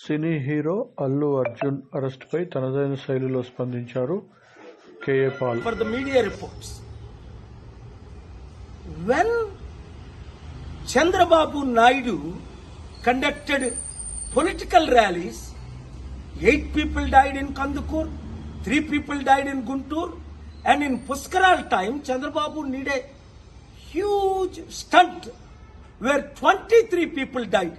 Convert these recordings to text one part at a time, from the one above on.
Cine hero Allu Arjun arrest పై తనదైన శైలిలో స్పందించారు KA for the media reports when Chandrababu Naidu conducted political rallies eight people died in Kandukur three people died in Guntur and in Pushkaral time Chandrababu needed huge stunt where twenty three people died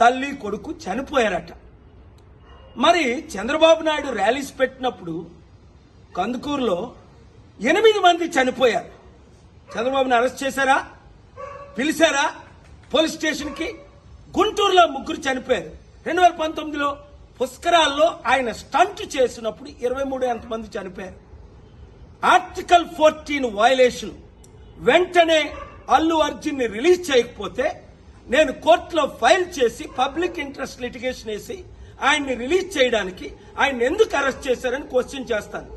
తల్లి కొడుకు చనిపోయారట. మరి Chandrababu Naidu rallies పెట్టినప్పుడు కందుకూరులో ఎనిమిది మంది చనిపోయారు. చంద్రబాబుని arrest చేశారా? పిలిచారా? పోలీస్ స్టేషన్కి? గుంటూరులో ముగ్గురు చనిపోయారు. రెండు వేల పంతొమ్మిదిలో పుష్కరాల్లో ఆయన స్టంట్ చేసినప్పుడు ఇరవై మూడు ఎంతమంది చనిపోయారు. ఆర్టికల్ ఫోర్టీన్ వయలేషన్ వెంటనే అల్లు అర్జున్ని రిలీజ్ చేయకపోతే నేను కోర్టులో ఫైల్ చేసి పబ్లిక్ ఇంట్రెస్ట్ లిటిగేషన్ వేసి ఆయన్ని రిలీజ్ చేయడానికి ఆయన ఎందుకు అరెస్ట్ చేశారని క్వశ్చన్ చేస్తాను.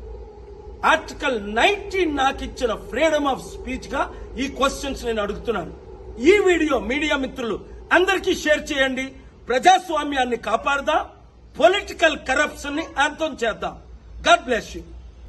ఆర్టికల్ నైన్టీన్ నాకు ఇచ్చిన ఫ్రీడమ్ ఆఫ్ స్పీచ్గా ఈ క్వశ్చన్స్ నేను అడుగుతున్నాను. ఈ వీడియో మీడియా మిత్రులు అందరికీ షేర్ చేయండి. ప్రజాస్వామ్యాన్ని కాపాడదాం. పొలిటికల్ కరప్షన్ని అంతం చేద్దాం. God bless you